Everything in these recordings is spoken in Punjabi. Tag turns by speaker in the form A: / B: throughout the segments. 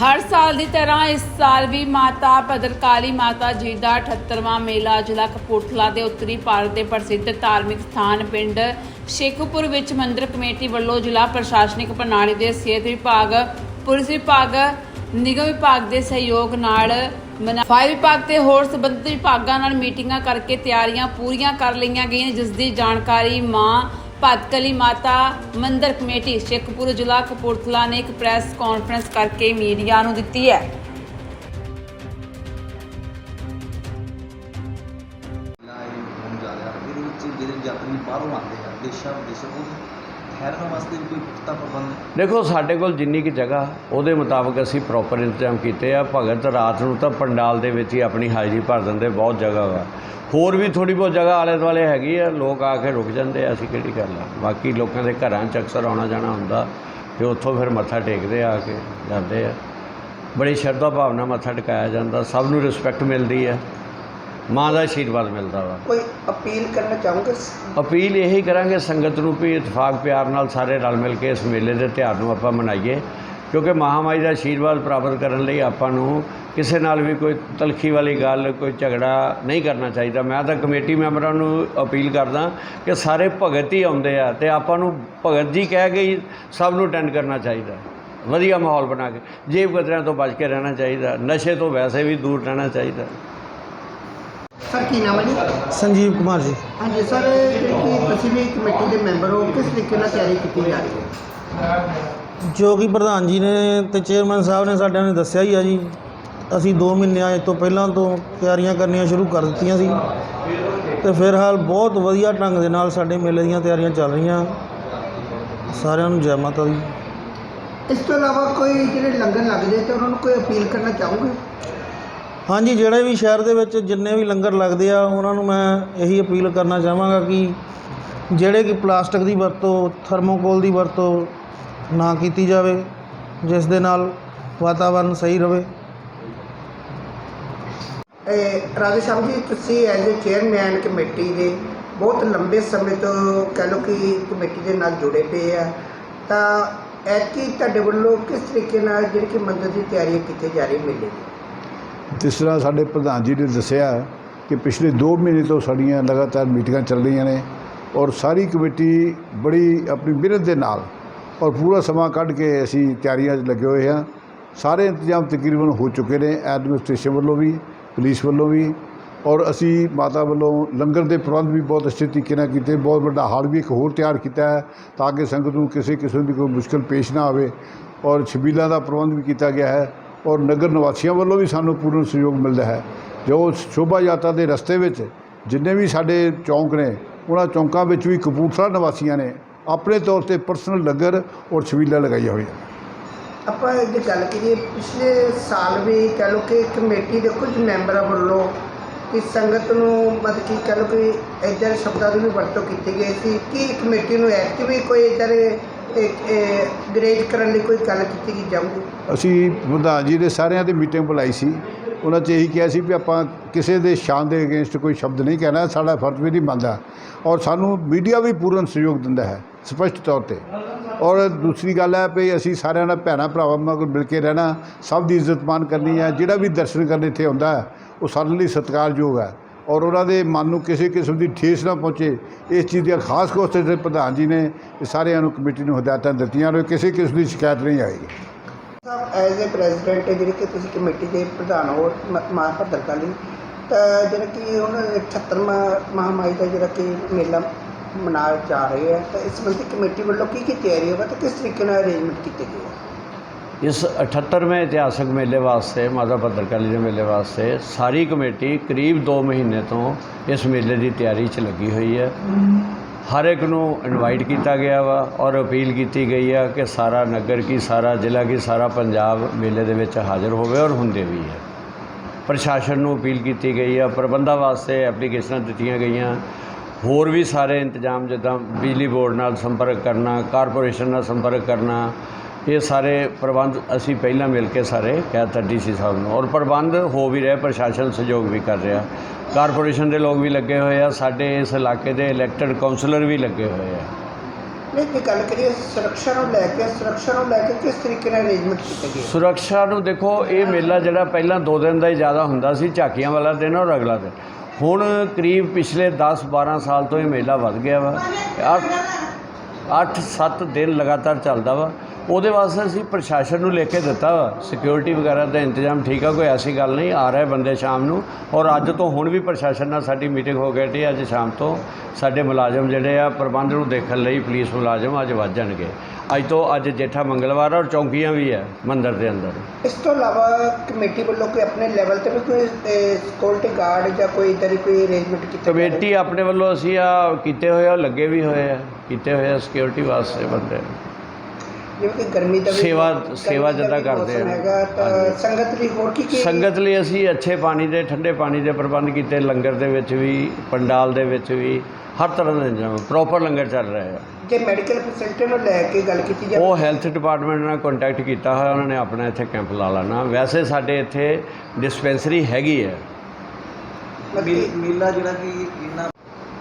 A: ਹਰ ਸਾਲ ਦੀ ਤਰ੍ਹਾਂ ਇਸ ਸਾਲ ਵੀ ਮਾਤਾ ਭਦਰਕਾਲੀ ਮਾਤਾ ਜੀ ਦਾ 78ਵਾਂ ਮੇਲਾ ਜ਼ਿਲ੍ਹਾ ਕਪੂਰਥਲਾ ਦੇ ਉੱਤਰੀ ਭਾਰਤ ਦੇ ਪ੍ਰਸਿੱਧ ਧਾਰਮਿਕ ਸਥਾਨ ਪਿੰਡ ਸ਼ੇਖੂਪੁਰ ਵਿੱਚ ਮੰਦਿਰ ਕਮੇਟੀ ਵੱਲੋਂ ਜ਼ਿਲ੍ਹਾ ਪ੍ਰਸ਼ਾਸਨਿਕ ਪ੍ਰਣਾਲੀ ਦੇ ਸਿਹਤ ਵਿਭਾਗ, ਪੁਲਿਸ ਵਿਭਾਗ, ਨਿਗਮ ਵਿਭਾਗ ਦੇ ਸਹਿਯੋਗ ਨਾਲ ਮਨਾ- ਫਾਇਰ ਵਿਭਾਗ ਤੇ ਹੋਰ ਸੰਬੰਧਿਤ ਵਿਭਾਗਾਂ ਨਾਲ ਮੀਟਿੰਗਾਂ ਕਰਕੇ ਤਿਆਰੀਆਂ ਪੂਰੀਆਂ ਕਰ ਲਈਆਂ ਗਈਆਂ, ਜਿਸ ਦੀ ਜਾਣਕਾਰੀ ਮਾਂ ਭਤਕਲੀ ਮਾਤਾ ਮੰਦਿਰ ਕਮੇਟੀ ਸ਼ੇਖਪੁਰ ਜ਼ਿਲ੍ਹਾ ਕਪੂਰਥਲਾ ਨੇ ਇੱਕ ਪ੍ਰੈਸ ਕਾਨਫਰੰਸ ਕਰਕੇ ਮੀਡੀਆ ਨੂੰ ਦਿੱਤੀ ਹੈ।
B: ਲਾਈਵ ਹੋਣ ਜਾ ਰਿਹਾ। ਇਹਦੇ ਵਿੱਚ ਜਿਹੜੇ ਯਾਤਰੀ ਬਾਹਰੋਂ ਆਉਂਦੇ ਆ ਦੇਸ਼ਾਂ ਵਿਦੇਸ਼ਾਂ ਤੋਂ ਠਹਿਰਨ ਵਾਸਤੇ ਵੀ ਕੋਈ ਪੁਖਤਾ ਪ੍ਰਬੰਧ
C: ਦੇਖੋ ਸਾਡੇ ਕੋਲ ਜਿੰਨੀ ਕਿ ਜਗ੍ਹਾ ਉਹਦੇ ਮੁਤਾਬਕ ਅਸੀਂ ਪ੍ਰੋਪਰ ਇੰਤਜ਼ਾਮ ਕੀਤੇ ਆ। ਭਗਤ ਰਾਤ ਨੂੰ ਤਾਂ ਪੰਡਾਲ ਦੇ ਵਿੱਚ ਹੀ ਆਪਣੀ ਹਾਜ਼ਰੀ ਭਰ ਦਿੰਦੇ ਬਹੁਤ ਜਗ੍ਹਾ ਵਾ। ਹੋਰ ਵੀ ਥੋੜੀ ਬਹੁਤ ਜਗ੍ਹਾ ਆਲੇ ਦੁਆਲੇ ਹੈਗੀ ਆ ਲੋਕ ਆ ਕੇ ਰੁਕ ਜਾਂਦੇ ਆ ਅਸੀਂ ਕਿਹੜੀ ਗੱਲ ਆ? ਬਾਕੀ ਲੋਕਾਂ ਦੇ ਘਰਾਂ 'ਚ ਅਕਸਰ ਆਉਣਾ ਜਾਣਾ ਹੁੰਦਾ ਤੇ ਉੱਥੋਂ ਫਿਰ ਮੱਥਾ ਟੇਕਦੇ ਆ ਕੇ ਜਾਂਦੇ ਆ। ਬੜੀ ਸ਼ਰਧਾ ਭਾਵਨਾ ਮੱਥਾ ਟਿਕਾਇਆ ਜਾਂਦਾ ਸਭ ਨੂੰ ਰਿਸਪੈਕਟ ਮਿਲਦੀ ਹੈ ਮਾਂ ਦਾ ਆਸ਼ੀਰਵਾਦ ਮਿਲਦਾ ਵਾ।
D: ਕੋਈ ਅਪੀਲ ਕਰਨਾ ਚਾਹੋਗੇ?
C: ਅਪੀਲ ਇਹੀ ਕਰਾਂਗੇ ਸੰਗਤ ਨੂੰ ਵੀ ਇਤਫਾਕ ਪਿਆਰ ਨਾਲ ਸਾਰੇ ਰਲ ਮਿਲ ਕੇ ਇਸ ਮੇਲੇ ਦੇ ਤਿਉਹਾਰ ਨੂੰ ਆਪਾਂ ਮਨਾਈਏ ਕਿਉਂਕਿ ਮਹਾਮਾਈ ਦਾ ਆਸ਼ੀਰਵਾਦ ਪ੍ਰਾਪਤ ਕਰਨ ਲਈ ਆਪਾਂ ਨੂੰ ਕਿਸੇ ਨਾਲ ਵੀ ਕੋਈ ਤਲਖੀ ਵਾਲੀ ਗੱਲ ਕੋਈ ਝਗੜਾ ਨਹੀਂ ਕਰਨਾ ਚਾਹੀਦਾ। ਮੈਂ ਤਾਂ ਕਮੇਟੀ ਮੈਂਬਰਾਂ ਨੂੰ ਅਪੀਲ ਕਰਦਾ ਕਿ ਸਾਰੇ ਭਗਤ ਹੀ ਆਉਂਦੇ ਆ ਤੇ ਆਪਾਂ ਨੂੰ ਭਗਤ ਜੀ ਕਹਿ ਕੇ ਹੀ ਸਭ ਨੂੰ ਅਟੈਂਡ ਕਰਨਾ ਚਾਹੀਦਾ। ਵਧੀਆ ਮਾਹੌਲ ਬਣਾ ਕੇ ਜੇਬ ਕਤਰਿਆਂ ਤੋਂ ਬਚ ਕੇ ਰਹਿਣਾ ਚਾਹੀਦਾ ਨਸ਼ੇ ਤੋਂ ਵੈਸੇ ਵੀ ਦੂਰ ਰਹਿਣਾ ਚਾਹੀਦਾ।
D: ਸਰ ਕੀ ਨਾਮ ਹੈ ਜੀ?
E: ਸੰਜੀਵ ਕੁਮਾਰ ਜੀ।
D: ਹਾਂਜੀ ਸਰ ਕਿ ਤੁਸੀਂ ਵੀ ਕਮੇਟੀ ਦੇ ਮੈਂਬਰ ਹੋ ਕਿਸ ਤਰੀਕੇ ਨਾਲ ਤਿਆਰੀ ਕੀਤੀ ਜਾ ਰਹੀ ਹੈ?
E: ਜੋ ਕਿ ਪ੍ਰਧਾਨ ਜੀ ਨੇ ਤੇ ਚੇਅਰਮੈਨ ਸਾਹਿਬ ਨੇ ਸਾਡਿਆਂ ਨੇ ਦੱਸਿਆ ਹੀ ਆ ਜੀ। ਅਸੀਂ 2 ਮਹੀਨਿਆਂ ਤੋਂ ਪਹਿਲਾਂ ਤੋਂ ਤਿਆਰੀਆਂ ਕਰਨੀਆਂ ਸ਼ੁਰੂ ਕਰ ਦਿੱਤੀਆਂ ਸੀ। ਤੇ ਫਿਲਹਾਲ ਬਹੁਤ ਵਧੀਆ ਢੰਗ ਦੇ ਨਾਲ ਸਾਡੇ ਮੇਲੇ ਦੀਆਂ ਤਿਆਰੀਆਂ ਚੱਲ ਰਹੀਆਂ। ਸਾਰਿਆਂ ਨੂੰ ਜੈ ਮਾਤਾ ਦੀ।
D: ਇਸ ਤੋਂ ਇਲਾਵਾ ਕੋਈ ਜਿਹੜੇ ਲੰਗਰ ਲੱਗਦੇ ਤੇ ਉਹਨਾਂ ਨੂੰ ਕੋਈ ਅਪੀਲ ਕਰਨਾ ਚਾਹੋਗੇ?
E: ਹਾਂਜੀ ਜਿਹੜੇ ਵੀ ਸ਼ਹਿਰ ਦੇ ਵਿੱਚ ਜਿੰਨੇ ਵੀ ਲੰਗਰ ਲੱਗਦੇ ਆ ਉਹਨਾਂ ਨੂੰ ਮੈਂ ਇਹੀ ਅਪੀਲ ਕਰਨਾ ਚਾਹਾਂਗਾ ਕਿ ਜਿਹੜੇ ਕਿ ਪਲਾਸਟਿਕ ਦੀ ਵਰਤੋਂ ਥਰਮੋਕੋਲ ਦੀ ਵਰਤੋਂ ਨਾ ਕੀਤੀ ਜਾਵੇ ਜਿਸ ਦੇ ਨਾਲ ਵਾਤਾਵਰਨ ਸਹੀ ਰਵੇ
D: ਇਹ ਰਾਜੇ ਸਾਹਿਬ ਜੀ, ਤੁਸੀਂ ਐਜ਼ ਅ ਚੇਅਰਮੈਨ ਕਮੇਟੀ ਦੇ ਬਹੁਤ ਲੰਬੇ ਸਮੇਂ ਤੋਂ ਕਹਿ ਲਓ ਕਿ ਕਮੇਟੀ ਦੇ ਨਾਲ ਜੁੜੇ ਪਏ ਆ। ਤਾਂ ਐਤਕੀ ਤੁਹਾਡੇ ਵੱਲੋਂ ਕਿਸ ਤਰੀਕੇ ਨਾਲ ਜਿਹੜੀ ਕਿ ਮੰਦਰ ਦੀ ਤਿਆਰੀ ਕੀਤੀ ਜਾ ਰਹੀ ਮੇਲੇ ਦੀ?
F: ਜਿਸ ਤਰ੍ਹਾਂ ਸਾਡੇ ਪ੍ਰਧਾਨ ਜੀ ਨੇ ਦੱਸਿਆ ਕਿ ਪਿਛਲੇ 2 ਮਹੀਨੇ ਤੋਂ ਸਾਡੀਆਂ ਲਗਾਤਾਰ ਮੀਟਿੰਗਾਂ ਚੱਲ ਰਹੀਆਂ ਨੇ ਔਰ ਸਾਰੀ ਕਮੇਟੀ ਬੜੀ ਆਪਣੀ ਮਿਹਨਤ ਦੇ ਨਾਲ ਔਰ ਪੂਰਾ ਸਮਾਂ ਕੱਢ ਕੇ ਅਸੀਂ ਤਿਆਰੀਆਂ 'ਚ ਲੱਗੇ ਹੋਏ ਹਾਂ। ਸਾਰੇ ਇੰਤਜ਼ਾਮ ਤਕਰੀਬਨ ਹੋ ਚੁੱਕੇ ਨੇ, ਐਡਮਿਨਿਸਟ੍ਰੇਸ਼ਨ ਵੱਲੋਂ ਵੀ। ਪੁਲਿਸ ਵੱਲੋਂ ਵੀ ਔਰ ਅਸੀਂ ਮਾਤਾ ਵੱਲੋਂ ਲੰਗਰ ਦੇ ਪ੍ਰਬੰਧ ਵੀ ਬਹੁਤ ਅੱਛੇ ਤਰੀਕੇ ਨਾਲ ਕੀਤੇ, ਬਹੁਤ ਵੱਡਾ ਹਾਲ ਵੀ ਇੱਕ ਹੋਰ ਤਿਆਰ ਕੀਤਾ ਹੈ ਤਾਂ ਕਿ ਸੰਗਤ ਨੂੰ ਕਿਸੇ ਕਿਸਮ ਦੀ ਕੋਈ ਮੁਸ਼ਕਲ ਪੇਸ਼ ਨਾ ਆਵੇ ਔਰ ਛਬੀਲਾਂ ਦਾ ਪ੍ਰਬੰਧ ਵੀ ਕੀਤਾ ਗਿਆ ਹੈ ਔਰ ਨਗਰ ਨਿਵਾਸੀਆਂ ਵੱਲੋਂ ਵੀ ਸਾਨੂੰ ਪੂਰਨ ਸਹਿਯੋਗ ਮਿਲਦਾ ਹੈ। ਜੋ ਸ਼ੋਭਾ ਯਾਤਰਾ ਦੇ ਰਸਤੇ ਵਿੱਚ ਜਿੰਨੇ ਵੀ ਸਾਡੇ ਚੌਂਕ ਨੇ, ਉਹਨਾਂ ਚੌਂਕਾਂ ਵਿੱਚ ਵੀ ਕਪੂਰਥਲਾ ਨਿਵਾਸੀਆਂ ਨੇ ਆਪਣੇ ਤੌਰ ਤੇ ਪਰਸਨਲ ਲੰਗਰ ਔਰ ਛਬੀਲਾਂ ਲਗਾਈਆਂ ਹੋਈਆਂ।
D: ਆਪਾਂ ਜੇ ਗੱਲ ਕਰੀਏ, ਪਿਛਲੇ ਸਾਲ ਵੀ ਕਹਿ ਲਓ ਕਿ ਕਮੇਟੀ ਦੇ ਕੁਝ ਮੈਂਬਰਾਂ ਵੱਲੋਂ ਕਿ ਸੰਗਤ ਨੂੰ ਮਤਲਬ ਕਿ ਕਹਿ ਲਓ ਕਿ ਇੱਦਾਂ ਦੇ ਸ਼ਬਦਾਂ ਦੀ ਵੀ ਵਰਤੋਂ ਕੀਤੀ ਗਈ ਸੀ। ਕਿ ਕਮੇਟੀ ਨੂੰ ਐਕਟ ਕੋਈ ਇੱਦਾਂ ਦੇ ਕਰਨ ਲਈ ਕੋਈ ਗੱਲ ਕੀਤੀ ਗਈ ਜਾਊਗੀ?
F: ਅਸੀਂ ਪ੍ਰਧਾਨ ਜੀ ਦੇ ਸਾਰਿਆਂ ਦੀ ਮੀਟਿੰਗ ਬੁਲਾਈ ਸੀ। ਉਹਨਾਂ 'ਚ ਇਹੀ ਕਿਹਾ ਸੀ ਵੀ ਆਪਾਂ ਕਿਸੇ ਦੇ ਸ਼ਾਨ ਦੇ ਅਗੇਂਸਟ ਕੋਈ ਸ਼ਬਦ ਨਹੀਂ ਕਹਿਣਾ, ਸਾਡਾ ਫਰਜ਼ ਵੀ ਨਹੀਂ ਬਣਦਾ। ਔਰ ਸਾਨੂੰ ਮੀਡੀਆ ਵੀ ਪੂਰਨ ਸਹਿਯੋਗ ਦਿੰਦਾ ਹੈ, ਸਪਸ਼ਟ ਤੌਰ ਤੇ। ਔਰ ਦੂਸਰੀ ਗੱਲ ਹੈ ਵੀ ਅਸੀਂ ਸਾਰਿਆਂ ਨਾਲ ਭੈਣਾਂ ਭਰਾਵਾਂ ਨਾਲ ਮਿਲ ਕੇ ਰਹਿਣਾ ਸਭ ਦੀ ਇੱਜ਼ਤ ਮਾਨ ਕਰਨੀ ਹੈ, ਜਿਹੜਾ ਵੀ ਦਰਸ਼ਨ ਕਰਨ ਇੱਥੇ ਆਉਂਦਾ ਉਹ ਸਾਡੇ ਲਈ ਸਤਿਕਾਰਯੋਗ ਹੈ। ਔਰ ਉਹਨਾਂ ਦੇ ਮਨ ਨੂੰ ਕਿਸੇ ਕਿਸਮ ਦੀ ਠੇਸ ਨਾ ਪਹੁੰਚੇ, ਇਸ ਚੀਜ਼ ਦੀ ਖਾਸ ਕੋਸ਼ਿਸ਼ ਜਿਹੜੇ ਪ੍ਰਧਾਨ ਜੀ ਨੇ ਸਾਰਿਆਂ ਨੂੰ ਕਮੇਟੀ ਨੂੰ ਹਦਾਇਤਾਂ ਦਿੱਤੀਆਂ ਨੇ, ਕਿਸੇ ਕਿਸਮ ਦੀ ਸ਼ਿਕਾਇਤ ਨਹੀਂ ਆਏਗੀ
D: ਸਾਹਿਬ ਐਜ਼ ਅ ਪ੍ਰੈਜ਼ੀਡੈਂਟ ਜਿਹੜੀ ਕਿ ਤੁਸੀਂ ਕਮੇਟੀ ਦੇ ਪ੍ਰਧਾਨ ਹੋ, ਮਾਂ ਮਾਂ ਭੱਦਰਕਾਲੀ ਤਾਂ ਜਿਹੜਾ ਕਿ ਹੁਣ 78ਵਾਂ ਮਹਾਮਾਈ ਦਾ ਜਿਹੜਾ ਕਿ ਮੇਲਾ ਮਨਾਇਆ ਜਾ ਰਹੇ ਹੈ ਤਾਂ ਇਸ ਸੰਬੰਧੀ ਕਮੇਟੀ ਵੱਲੋਂ ਕੀ ਕੀ ਤਿਆਰੀ ਹੋਵੇ ਤੇ ਕਿਸ ਤਰੀਕੇ ਨਾਲ ਅਰੇਂਜਮੈਂਟ ਕੀਤੇ ਗਏ ਹੈ
C: ਇਸ 78ਵੇਂ ਇਤਿਹਾਸਕ ਮੇਲੇ ਵਾਸਤੇ, ਮਾਤਾ ਭੱਦਰਕਾਲੀ ਦੇ ਮੇਲੇ ਵਾਸਤੇ ਸਾਰੀ ਕਮੇਟੀ ਕਰੀਬ 2 ਮਹੀਨੇ ਤੋਂ ਇਸ ਮੇਲੇ ਦੀ ਤਿਆਰੀ 'ਚ ਲੱਗੀ ਹੋਈ ਹੈ। ਹਰ ਇੱਕ ਨੂੰ ਇਨਵਾਈਟ ਕੀਤਾ ਗਿਆ ਵਾ ਔਰ ਅਪੀਲ ਕੀਤੀ ਗਈ ਆ ਕਿ ਸਾਰਾ ਨਗਰ ਕੀ ਸਾਰਾ, ਜ਼ਿਲ੍ਹਾ ਕੀ ਸਾਰਾ ਪੰਜਾਬ ਮੇਲੇ ਦੇ ਵਿੱਚ ਹਾਜ਼ਰ ਹੋਵੇ ਔਰ ਹੁੰਦੇ ਵੀ ਹੈ। ਪ੍ਰਸ਼ਾਸਨ ਨੂੰ ਅਪੀਲ ਕੀਤੀ ਗਈ ਆ, ਪ੍ਰਬੰਧਾਂ ਵਾਸਤੇ ਐਪਲੀਕੇਸ਼ਨਾਂ ਦਿੱਤੀਆਂ ਗਈਆਂ। ਹੋਰ ਵੀ ਸਾਰੇ ਇੰਤਜ਼ਾਮ ਜਿੱਦਾਂ ਬਿਜਲੀ ਬੋਰਡ ਨਾਲ ਸੰਪਰਕ ਕਰਨਾ ਕਾਰਪੋਰੇਸ਼ਨ ਨਾਲ ਸੰਪਰਕ ਕਰਨਾ ਇਹ ਸਾਰੇ ਪ੍ਰਬੰਧ ਅਸੀਂ ਪਹਿਲਾਂ ਮਿਲ ਕੇ ਸਾਰੇ ਕਹਿ ਦਿੱਤਾ ਡੀਸੀ ਸਾਹਿਬ ਨੂੰ। ਔਰ ਪ੍ਰਬੰਧ ਹੋ ਵੀ ਰਿਹਾ ਪ੍ਰਸ਼ਾਸਨ ਸਹਿਯੋਗ ਵੀ ਕਰ ਰਿਹਾ। ਕਾਰਪੋਰੇਸ਼ਨ ਦੇ ਲੋਕ ਵੀ ਲੱਗੇ ਹੋਏ ਆ ਸਾਡੇ ਇਸ ਇਲਾਕੇ ਦੇ ਇਲੈਕਟਡ ਕਾਉਂਸਲਰ ਵੀ ਲੱਗੇ ਹੋਏ ਆ।
D: ਨਹੀਂ ਜੇ ਗੱਲ ਕਰੀਏ ਸੁਰੱਖਿਆ ਨੂੰ ਲੈ ਕੇ ਸੁਰੱਖਿਆ ਨੂੰ ਲੈ ਕੇ ਕਿਸ ਤਰੀਕੇ ਨਾਲ ਅਰੇਂਜਮੈਂਟ ਕੀਤੇ ਗਏ?
C: ਸੁਰੱਖਿਆ ਨੂੰ ਦੇਖੋ ਇਹ ਮੇਲਾ ਜਿਹੜਾ ਪਹਿਲਾਂ ਦੋ ਦਿਨ ਦਾ ਹੀ ਜ਼ਿਆਦਾ ਹੁੰਦਾ ਸੀ ਝਾਕੀਆਂ ਵਾਲਾ ਦਿਨ ਔਰ ਅਗਲਾ ਦਿਨ। ਹੁਣ ਕਰੀਬ ਪਿਛਲੇ 10 12 ਸਾਲ ਤੋਂ ਇਹ ਮੇਲਾ ਵੱਧ ਗਿਆ ਵਾ। 8 7 ਦਿਨ ਲਗਾਤਾਰ ਚੱਲਦਾ ਵਾ। ਉਹਦੇ ਵਾਸਤੇ ਅਸੀਂ ਪ੍ਰਸ਼ਾਸਨ ਨੂੰ ਲਿਖ ਕੇ ਦਿੱਤਾ ਸਿਕਿਉਰਿਟੀ ਵਗੈਰਾ ਦਾ ਇੰਤਜ਼ਾਮ ਠੀਕ ਆ ਕੋਈ ਐਸੀ ਗੱਲ ਨਹੀਂ। ਆ ਰਹੇ ਬੰਦੇ ਸ਼ਾਮ ਨੂੰ। ਔਰ ਅੱਜ ਤੋਂ ਹੁਣ ਵੀ ਪ੍ਰਸ਼ਾਸਨ ਨਾਲ ਸਾਡੀ ਮੀਟਿੰਗ ਹੋ ਗਈ ਸੀ ਅੱਜ ਸ਼ਾਮ ਤੋਂ ਸਾਡੇ ਮੁਲਾਜ਼ਮ ਜਿਹੜੇ ਆ ਪ੍ਰਬੰਧ ਨੂੰ ਦੇਖਣ ਲਈ ਪੁਲਿਸ ਮੁਲਾਜ਼ਮ ਅੱਜ ਵੱਧ ਜਾਣਗੇ। ਅੱਜ ਤੋਂ ਅੱਜ ਜੇਠਾ ਮੰਗਲਵਾਰ ਔਰ ਚੌਂਕੀਆਂ ਵੀ ਹੈ ਮੰਦਿਰ ਦੇ ਅੰਦਰ।
D: ਇਸ ਤੋਂ ਇਲਾਵਾ ਕਮੇਟੀ ਵੱਲੋਂ ਕੋਈ ਆਪਣੇ ਲੈਵਲ ਤੇ ਵੀ ਕੋਈ ਸਿਕਿਉਰਿਟੀ ਗਾਰਡ ਜਾਂ ਕੋਈ ਇਦਾਂ ਦੀ ਕੋਈ ਅਰੇਂਜਮੈਂਟ ਕੀਤਾ?
C: ਕਮੇਟੀ ਆਪਣੇ ਵੱਲੋਂ ਅਸੀਂ ਆ ਕੀਤੇ ਹੋਏ ਆ ਲੱਗੇ ਵੀ ਹੋਏ ਆ। ਕੀਤੇ ਹੋਏ ਆ ਸਿਕਿਉਰਿਟੀ ਵਾਸਤੇ ਬੰਦੇ।
D: ਜਿਵੇਂ ਕਿ ਗਰਮੀ ਦਾ ਵੀ
C: ਸੇਵਾ- ਸੇਵਾ ਜਿੱਦਾਂ ਕਰਦੇ ਆ।
D: ਹੈਗਾ ਤਾਂ ਸੰਗਤ ਲਈ ਹੋਰ ਕੀ ਕੀ
C: ਸੰਗਤ ਲਈ ਅਸੀਂ ਅੱਛੇ ਪਾਣੀ ਦੇ ਠੰਡੇ ਪਾਣੀ ਦੇ ਪ੍ਰਬੰਧ ਕੀਤੇ ਲੰਗਰ ਦੇ ਵਿੱਚ ਵੀ ਪੰਡਾਲ ਦੇ ਵਿੱਚ ਵੀ ਹਰ ਤਰ੍ਹਾਂ ਦਾ ਇੰਤਜ਼ਾਮ ਪ੍ਰੋਪਰ ਲੰਗਰ ਚੱਲ ਰਿਹਾ ਹੈ
D: ਜੇ ਮੈਡੀਕਲ ਫੈਸਿਲਿਟੀ ਨੂੰ ਲੈ ਕੇ ਗੱਲ ਕੀਤੀ ਜਾਵੇ
C: ਉਹ ਹੈਲਥ ਡਿਪਾਰਟਮੈਂਟ ਨਾਲ ਕੰਟੈਕਟ ਕੀਤਾ ਹੋਇਆ ਉਹਨਾਂ ਨੇ ਆਪਣਾ ਇੱਥੇ ਕੈਂਪ ਲਾ ਲੈਣਾ। ਵੈਸੇ ਸਾਡੇ ਇੱਥੇ ਡਿਸਪੈਂਸਰੀ ਹੈਗੀ ਹੈ।
B: ਮੇਲਾ ਜਿਹੜਾ ਕਿ ਇਹਨਾਂ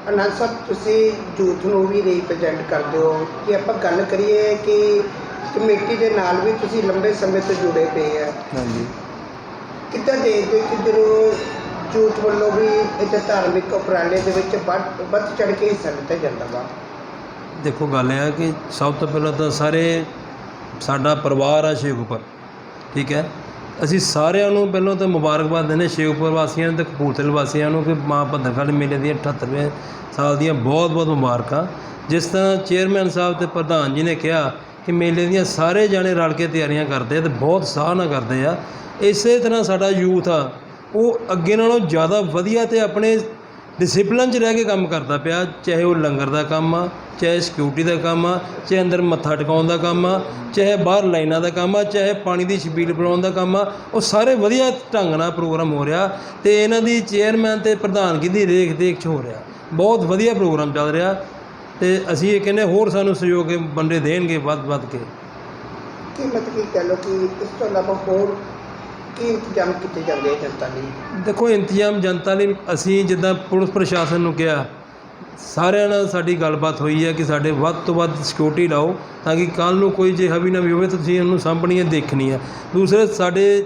D: ਅਨੰਦ ਸਾਹਿਬ ਤੁਸੀਂ ਯੂਥ ਨੂੰ ਵੀ ਰਿਪਰੈਜ਼ੈਂਟ ਕਰਦੇ ਹੋ। ਕਿ ਆਪਾਂ ਗੱਲ ਕਰੀਏ ਕਿ ਕਮੇਟੀ ਦੇ ਨਾਲ ਵੀ ਤੁਸੀਂ ਲੰਬੇ ਸਮੇਂ ਤੋਂ ਜੁੜੇ ਪਏ ਆ।
E: ਹਾਂਜੀ।
D: ਕਿੱਦਾਂ ਦੇਖਦੇ ਕਿ ਜਦੋਂ ਯੂਥ ਵੱਲੋਂ ਵੀ ਇੱਥੇ ਧਾਰਮਿਕ ਉਪਰਾਲੇ ਦੇ ਵਿੱਚ ਵੱਧ ਵੱਧ ਚੜ ਕੇ ਹਿੱਸਾ ਲਿੱਤਾ ਜਾਂਦਾ ਵਾ?
G: ਦੇਖੋ ਗੱਲ ਇਹ ਹੈ ਕਿ ਸਭ ਤੋਂ ਪਹਿਲਾਂ ਤਾਂ ਸਾਰੇ ਸਾਡਾ ਪਰਿਵਾਰ ਆ ਸ਼ੇਖੂਪੁਰ ਠੀਕ ਹੈ? ਅਸੀਂ ਸਾਰਿਆਂ ਨੂੰ ਪਹਿਲਾਂ ਤਾਂ ਮੁਬਾਰਕਬਾਦ ਦਿੰਦੇ ਸ਼ੇਖੂਪੁਰ ਵਾਸੀਆਂ ਨੂੰ ਤੇ ਕਪੂਰਥਲੇ ਵਾਸੀਆਂ ਨੂੰ ਕਿ ਮਾਂ ਭੱਦਰਕਾਲੀ ਮੇਲੇ ਦੀਆਂ 78ਵੇਂ ਸਾਲ ਦੀਆਂ ਬਹੁਤ ਬਹੁਤ ਮੁਬਾਰਕਾਂ। ਜਿਸ ਤਰ੍ਹਾਂ ਚੇਅਰਮੈਨ ਸਾਹਿਬ ਤੇ ਪ੍ਰਧਾਨ ਜੀ ਨੇ ਕਿਹਾ ਕਿ ਮੇਲੇ ਦੀਆਂ ਸਾਰੇ ਜਾਣੇ ਰਲ ਕੇ ਤਿਆਰੀਆਂ ਕਰਦੇ ਆ ਤੇ ਬਹੁਤ ਸਾਹ ਨਾਲ ਕਰਦੇ ਆ। ਇਸੇ ਤਰ੍ਹਾਂ ਸਾਡਾ ਯੂਥ ਆ, ਉਹ ਅੱਗੇ ਨਾਲੋਂ ਜ਼ਿਆਦਾ ਵਧੀਆ ਤੇ ਆਪਣੇ ਡਿਸਪਲਿਨ 'ਚ ਰਹਿ ਕੇ ਕੰਮ ਕਰਦਾ ਪਿਆ, ਚਾਹੇ ਉਹ ਲੰਗਰ ਦਾ ਕੰਮ ਆ, ਚਾਹੇ ਸਿਕਿਉਰਿਟੀ ਦਾ ਕੰਮ ਆ, ਚਾਹੇ ਅੰਦਰ ਮੱਥਾ ਟਿਕਾਉਣ ਦਾ ਕੰਮ ਆ, ਚਾਹੇ ਬਾਹਰ ਲਾਈਨਾਂ ਦਾ ਕੰਮ ਆ, ਚਾਹੇ ਪਾਣੀ ਦੀ ਛਬੀਲ ਬਣਾਉਣ ਦਾ ਕੰਮ ਆ, ਉਹ ਸਾਰੇ ਵਧੀਆ ਢੰਗ ਨਾਲ ਪ੍ਰੋਗਰਾਮ ਹੋ ਰਿਹਾ ਤੇ ਇਹਨਾਂ ਦੀ ਚੇਅਰਮੈਨ ਤੇ ਪ੍ਰਧਾਨਗੀ ਦੀ ਰੇਖ ਦੇਖ 'ਚ ਹੋ ਰਿਹਾ। ਬਹੁਤ ਵਧੀਆ ਪ੍ਰੋਗਰਾਮ ਚੱਲ ਰਿਹਾ। ਤੇ ਅਸੀਂ ਇਹ ਕਹਿੰਦੇ ਹੋਰ ਸਾਨੂੰ ਸਹਿਯੋਗ ਇਹ ਬੰਦੇ ਦੇਣਗੇ ਵੱਧ ਵੱਧ ਕੇ।
D: ਕੀ ਮਤਲਬ ਕਿ ਕਹਿ ਲਓ ਕਿ ਇਸ ਤੋਂ ਇਲਾਵਾ ਹੋਰ ਕੀ ਇੰਤਜ਼ਾਮ ਕੀਤੇ ਜਾਂਦੇ ਆ ਜਨਤਾ ਲਈ?
G: ਦੇਖੋ ਇੰਤਜ਼ਾਮ ਜਨਤਾ ਲਈ ਅਸੀਂ ਜਿੱਦਾਂ ਪੁਲਿਸ ਪ੍ਰਸ਼ਾਸਨ ਨੂੰ ਕਿਹਾ ਸਾਰਿਆਂ ਨਾਲ ਸਾਡੀ ਗੱਲਬਾਤ ਹੋਈ ਹੈ ਕਿ ਸਾਡੇ ਵੱਧ ਤੋਂ ਵੱਧ ਸਿਕਿਉਰਿਟੀ ਲਾਓ ਤਾਂ ਕਿ ਕੱਲ ਨੂੰ ਕੋਈ ਜੇ ਹਵੀ ਨਾ ਵੀ ਹੋਵੇ ਤਾਂ ਤੁਸੀਂ ਉਹਨੂੰ ਸਾਂਭਣੀ ਹੈ ਦੇਖਣੀ ਹੈ ਦੂਸਰੇ ਸਾਡੇ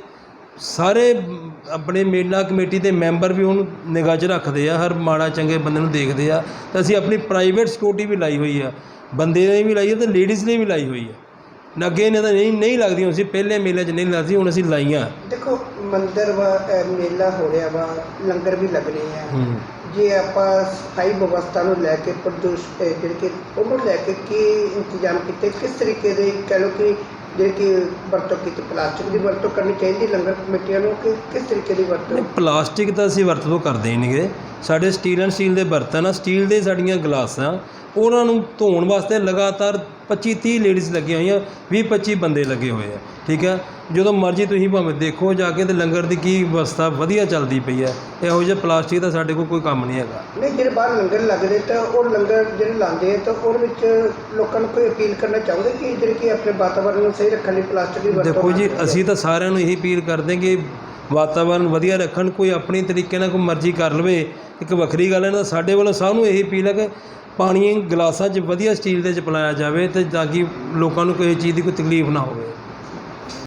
G: ਸਾਰੇ ਆਪਣੇ ਮੇਲਾ ਕਮੇਟੀ ਦੇ ਮੈਂਬਰ ਵੀ ਉਹਨੂੰ ਨਿਗਾਹ 'ਚ ਰੱਖਦੇ ਆ ਹਰ ਮਾੜਾ ਚੰਗੇ ਬੰਦੇ ਨੂੰ ਦੇਖਦੇ ਆ। ਤਾਂ ਅਸੀਂ ਆਪਣੀ ਪ੍ਰਾਈਵੇਟ ਸਿਕਿਉਰਿਟੀ ਵੀ ਲਾਈ ਹੋਈ ਆ। ਬੰਦੇ ਨੇ ਵੀ ਲਾਈ ਹੈ ਤੇ ਲੇਡੀਜ਼ ਨੇ ਵੀ ਲਾਈ ਹੋਈ ਹੈ ਅੱਗੇ ਨੇ ਤਾਂ ਨਹੀਂ ਨਹੀਂ ਲੱਗਦੀਆਂ ਸੀ ਪਹਿਲੇ ਮੇਲੇ 'ਚ ਨਹੀਂ ਲੱਗਦੀ ਹੁਣ ਅਸੀਂ ਲਾਈਆਂ।
D: ਦੇਖੋ ਮੰਦਿਰ ਵਾ ਅਹ ਮੇਲਾ ਹੋ ਰਿਹਾ ਵਾ ਲੰਗਰ ਵੀ ਲੱਗ ਰਹੇ ਆ।
G: ਹੂੰ।
D: ਜੇ ਆਪਾਂ ਸਫ਼ਾਈ ਵਿਵਸਥਾ ਨੂੰ ਲੈ ਕੇ ਪ੍ਰਦੂਸ਼ ਅਹ ਜਿਹੜੀ ਕਿ ਉਹਨੂੰ ਲੈ ਕੇ ਕੀ ਇੰਤਜ਼ਾਮ ਕੀਤੇ ਕਿਸ ਤਰੀਕੇ ਦੇ ਕਹਿ ਲਓ ਕਿ ਜਿਹੜੀ ਕਿ ਵਰਤੋਂ ਕੀਤੀ, ਪਲਾਸਟਿਕ ਦੀ ਵਰਤੋਂ ਕਰਨੀ ਚਾਹੀਦੀ, ਲੰਗਰ ਕਮੇਟੀਆਂ ਨੂੰ ਕਿ ਕਿਸ ਤਰੀਕੇ ਦੀ ਵਰਤੋਂ?
G: ਪਲਾਸਟਿਕ ਤਾਂ ਅਸੀਂ ਵਰਤੋਂ ਕਰਦੇ ਹੀ ਨਹੀਂਗੇ ਸਾਡੇ ਸਟੀਲ ਐਂਡ ਸਟੀਲ ਦੇ ਬਰਤਨ ਆ, ਸਟੀਲ ਦੇ ਸਾਡੀਆਂ ਗਲਾਸਾਂ, ਉਹਨਾਂ ਨੂੰ ਧੋਣ ਵਾਸਤੇ ਲਗਾਤਾਰ 25 30 ਲੇਡੀਜ਼ ਲੱਗੀਆਂ ਹੋਈਆਂ 20 25 ਬੰਦੇ ਲੱਗੇ ਹੋਏ ਆ, ਠੀਕ ਹੈ ਜਦੋਂ ਮਰਜ਼ੀ ਤੁਸੀਂ ਭਾਵੇਂ ਦੇਖੋ ਜਾ ਕੇ ਤੇ ਲੰਗਰ ਦੀ ਕੀ ਵਿਵਸਥਾ ਵਧੀਆ ਚੱਲਦੀ ਪਈ ਹੈ। ਇਹੋ ਜਿਹਾ ਪਲਾਸਟਿਕ ਦਾ ਸਾਡੇ ਕੋਲ ਕੋਈ ਕੰਮ ਨਹੀਂ ਹੈਗਾ।
D: ਨਹੀਂ ਜਿਹੜੇ ਬਾਹਰ ਲੰਗਰ ਲੱਗਦੇ ਤਾਂ ਉਹ ਲੰਗਰ ਜਿਹੜੇ ਲਾਉਂਦੇ ਆ ਤਾਂ ਉਹਦੇ ਵਿੱਚ ਲੋਕਾਂ ਨੂੰ ਕੋਈ ਅਪੀਲ ਕਰਨਾ ਚਾਹੁੰਦੇ ਕਿ ਜਿਹੜੇ ਕਿ ਆਪਣੇ ਵਾਤਾਵਰਣ ਨੂੰ ਸਹੀ ਰੱਖਣ ਲਈ ਪਲਾਸਟਿਕ ਦੀ ਵਰਤੋਂ
G: ਦੇਖੋ ਜੀ ਅਸੀਂ ਤਾਂ ਸਾਰਿਆਂ ਨੂੰ ਇਹੀ ਅਪੀਲ ਕਰਦੇ ਕਿ ਵਾਤਾਵਰਨ ਵਧੀਆ ਰੱਖਣ ਕੋਈ ਆਪਣੀ ਤਰੀਕੇ ਨਾਲ ਕੋਈ ਮਰਜ਼ੀ ਕਰ ਲਵੇ। ਇੱਕ ਵੱਖਰੀ ਗੱਲ ਹੈ ਨਾ ਸਾਡੇ ਵੱਲੋਂ ਸਭ ਨੂੰ ਇਹੀ ਅਪੀਲ ਹੈ ਕਿ ਪਾਣੀ ਗਲਾਸਾਂ 'ਚ ਵਧੀਆ ਸਟੀਲ ਦੇ 'ਚ ਪਿਲਾਇਆ ਜਾਵੇ ਤੇ ਤਾਂ ਕਿ ਲੋਕਾਂ ਨੂੰ ਕਿਸੇ ਚੀਜ਼ ਦੀ ਕੋਈ ਤਕਲੀਫ ਨਾ ਹੋਵੇ।